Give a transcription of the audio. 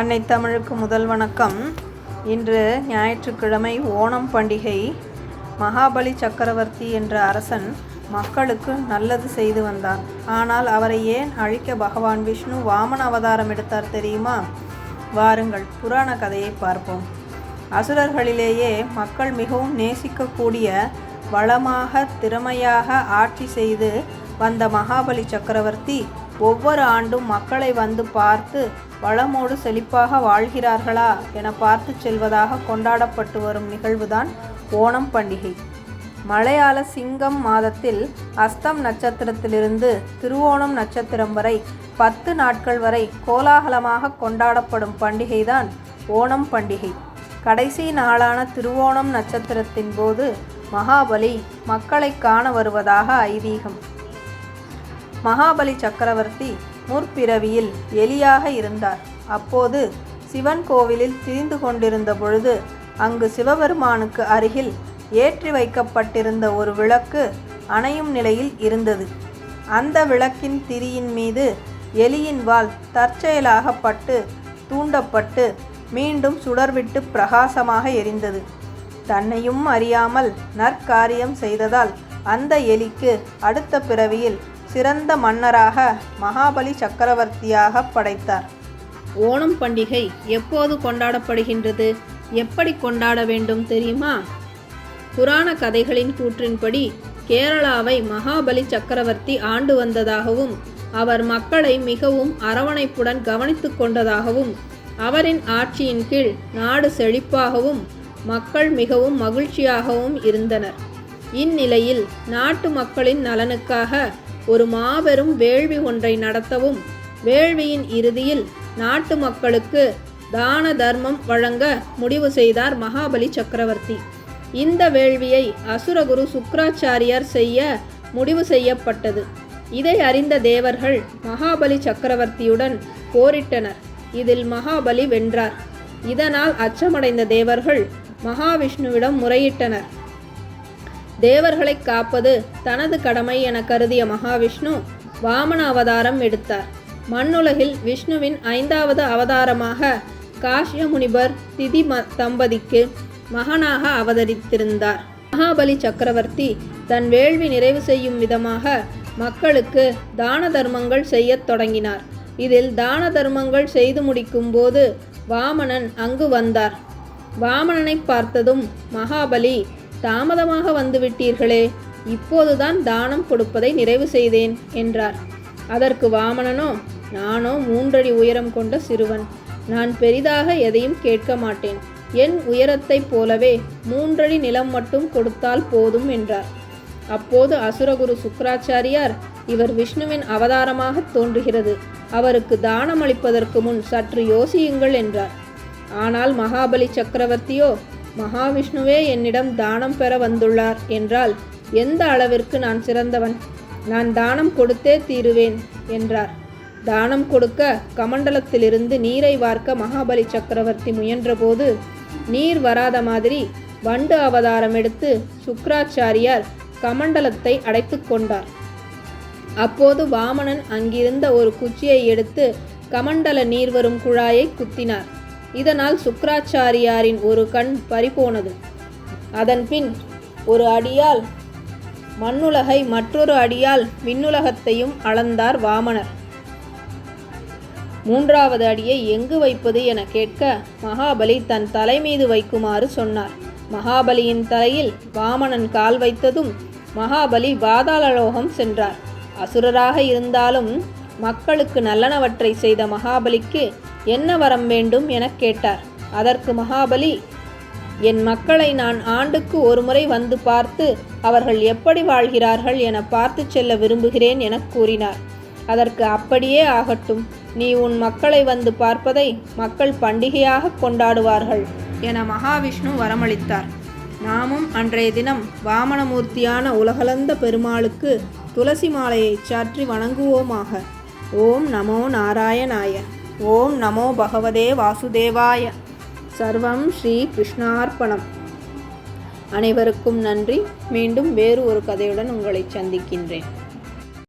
அன்னை தமிழுக்கு முதல் வணக்கம். இன்று ஞாயிற்றுக்கிழமை ஓணம் பண்டிகை. மகாபலி சக்கரவர்த்தி என்ற அரசன் மக்களுக்கு நல்லது செய்து வந்தார் ஆனால் அவரை ஏன் அழிக்க பகவான் விஷ்ணு வாமன அவதாரம் எடுத்தார் தெரியுமா? வாருங்கள் புராண கதையை பார்ப்போம். அசுரர்களிலேயே மக்கள் மிகவும் நேசிக்கக்கூடிய வளமாக திறமையாக ஆட்சி செய்து வந்த மகாபலி சக்கரவர்த்தி ஒவ்வொரு ஆண்டும் மக்களை வந்து பார்த்து வளமோடு செழிப்பாக வாழ்கிறார்களா என பார்த்து செல்வதாக கொண்டாடப்பட்டு வரும் நிகழ்வுதான் ஓணம் பண்டிகை. மலையாள சிங்கம் மாதத்தில் அஸ்தம் நட்சத்திரத்திலிருந்து திருவோணம் நட்சத்திரம் வரை பத்து நாட்கள் வரை கோலாகலமாக கொண்டாடப்படும் பண்டிகைதான் ஓணம் பண்டிகை. கடைசி நாளான திருவோணம் நட்சத்திரத்தின் போது மகாபலி மக்களை காண வருவதாக ஐதீகம். மகாபலி சக்கரவர்த்தி முற்பிறவியில் எலியாக இருந்தார். அப்போது சிவன் கோவிலில் திரிந்து கொண்டிருந்த பொழுது அங்கு சிவபெருமானுக்கு அருகில் ஏற்றி வைக்கப்பட்டிருந்த ஒரு விளக்கு அணையும் நிலையில் இருந்தது. அந்த விளக்கின் திரியின் மீது எலியின் வால் தற்செயலாக பட்டு தூண்டப்பட்டு மீண்டும் சுடர்விட்டு பிரகாசமாக எரிந்தது. தன்னையும் அறியாமல் நற்காரியம் செய்ததால் அந்த எலிக்கு அடுத்த பிறவியில் சிறந்த மன்னராக மகாபலி சக்கரவர்த்தியாக படைத்தார். ஓணம் பண்டிகை எப்போது கொண்டாடப்படுகின்றது? எப்படி கொண்டாட வேண்டும் தெரியுமா? புராண கதைகளின் கூற்றின்படி கேரளாவை மகாபலி சக்கரவர்த்தி ஆண்டு வந்ததாகவும் அவர் மக்களை மிகவும் அரவணைப்புடன் கவனித்து கொண்டதாகவும் அவரின் ஆட்சியின் கீழ் நாடு செழிப்பாகவும் மக்கள் மிகவும் மகிழ்ச்சியாகவும் இருந்தனர். இந்நிலையில் நாட்டு மக்களின் நலனுக்காக ஒரு மாபெரும் வேள்வி ஒன்றை நடத்தவும் வேள்வியின் இறுதியில் நாட்டு மக்களுக்கு தான தர்மம் வழங்க முடிவு செய்தார் மகாபலி சக்கரவர்த்தி. இந்த வேள்வியை அசுரகுரு சுக்ராச்சாரியார் செய்ய முடிவு செய்யப்பட்டது. இதை அறிந்த தேவர்கள் மகாபலி சக்கரவர்த்தியுடன் போரிட்டனர். இதில் மகாபலி வென்றார். இதனால் அச்சமடைந்த தேவர்கள் மகாவிஷ்ணுவிடம் முறையிட்டனர். தேவர்களை காப்பது தனது கடமை என கருதிய மகாவிஷ்ணு வாமன அவதாரம் எடுத்தார். மண்ணுலகில் விஷ்ணுவின் ஐந்தாவது அவதாரமாக காஷ்ய முனிபர் திதி ம தம்பதிக்கு மகனாக அவதரித்திருந்தார். மகாபலி சக்கரவர்த்தி தன் வேள்வி நிறைவு செய்யும் விதமாக மக்களுக்கு தான தர்மங்கள் செய்யத் தொடங்கினார். இதில் தான தர்மங்கள் செய்து முடிக்கும் போது வாமனன் அங்கு வந்தார். வாமனனை பார்த்ததும் மகாபலி தாமதமாக வந்துவிட்டீர்களே இப்போதுதான் தானம் கொடுப்பதை நிறைவு செய்தேன் என்றார். அதற்கு வாமனனோ நானோ மூன்றடி உயரம் கொண்ட சிறுவன் நான் பெரிதாக எதையும் கேட்க மாட்டேன். என் உயரத்தைப் போலவே மூன்றடி நிலம் மட்டும் கொடுத்தால் போதும் என்றார். அப்போது அசுரகுரு சுக்கராச்சாரியார் இவர் விஷ்ணுவின் அவதாரமாக தோன்றுகிறது அவருக்கு தானம் அளிப்பதற்கு முன் சற்று யோசியுங்கள் என்றார். ஆனால் மகாபலி சக்கரவர்த்தியோ மகாவிஷ்ணுவே என்னிடம் தானம் பெற வந்துள்ளார் என்றால் எந்த அளவிற்கு நான் சிறந்தவன்? நான் தானம் கொடுத்தே தீருவேன் என்றார். தானம் கொடுக்க கமண்டலத்திலிருந்து நீரை வார்க்க மகாபலி சக்கரவர்த்தி முயன்றபோது நீர் வராத மாதிரி வண்டு அவதாரம் எடுத்து சுக்ராச்சாரியார் கமண்டலத்தை அடைத்து கொண்டார். அப்போது வாமனன் அங்கிருந்த ஒரு குச்சியை எடுத்து கமண்டல நீர் வரும் குழாயை குத்தினார். இதனால் சுக்கராச்சாரியாரின் ஒரு கண் பறிபோனது. அதன்பின் ஒரு அடியால் மண்ணுலகை மற்றொரு அடியால் விண்ணுலகத்தையும் அளந்தார் வாமனர். மூன்றாவது அடியை எங்கு வைப்பது என கேட்க மகாபலி தன் தலை மீது வைக்குமாறு சொன்னார். மகாபலியின் தலையில் வாமனன் கால் வைத்ததும் மகாபலி பாதாளலோகம் சென்றார். அசுரராக இருந்தாலும் மக்களுக்கு நல்லனவற்றை செய்த மகாபலிக்கு என்ன வரம் வேண்டும் எனக் கேட்டார். அதற்கு மகாபலி என் மக்களை நான் ஆண்டுக்கு ஒருமுறை வந்து பார்த்து அவர்கள் எப்படி வாழ்கிறார்கள் என பார்த்து செல்ல விரும்புகிறேன் எனக் கூறினார். அதற்கு அப்படியே ஆகட்டும். நீ உன் மக்களை வந்து பார்ப்பதை மக்கள் பண்டிகையாக கொண்டாடுவார்கள் என மகாவிஷ்ணு வரமளித்தார். நாமும் அன்றைய தினம் வாமனமூர்த்தியான உலகளந்த பெருமாளுக்கு துளசி மாலையை சாற்றி வணங்குவோமாக. ஓம் நமோ நாராயணாய. ஓம் நமோ பகவதே வாசுதேவாய. சர்வம் ஸ்ரீ கிருஷ்ணார்ப்பணம் அனைவருக்கும் நன்றி. மீண்டும் வேறு ஒரு கதையுடன் உங்களை சந்திக்கின்றேன்.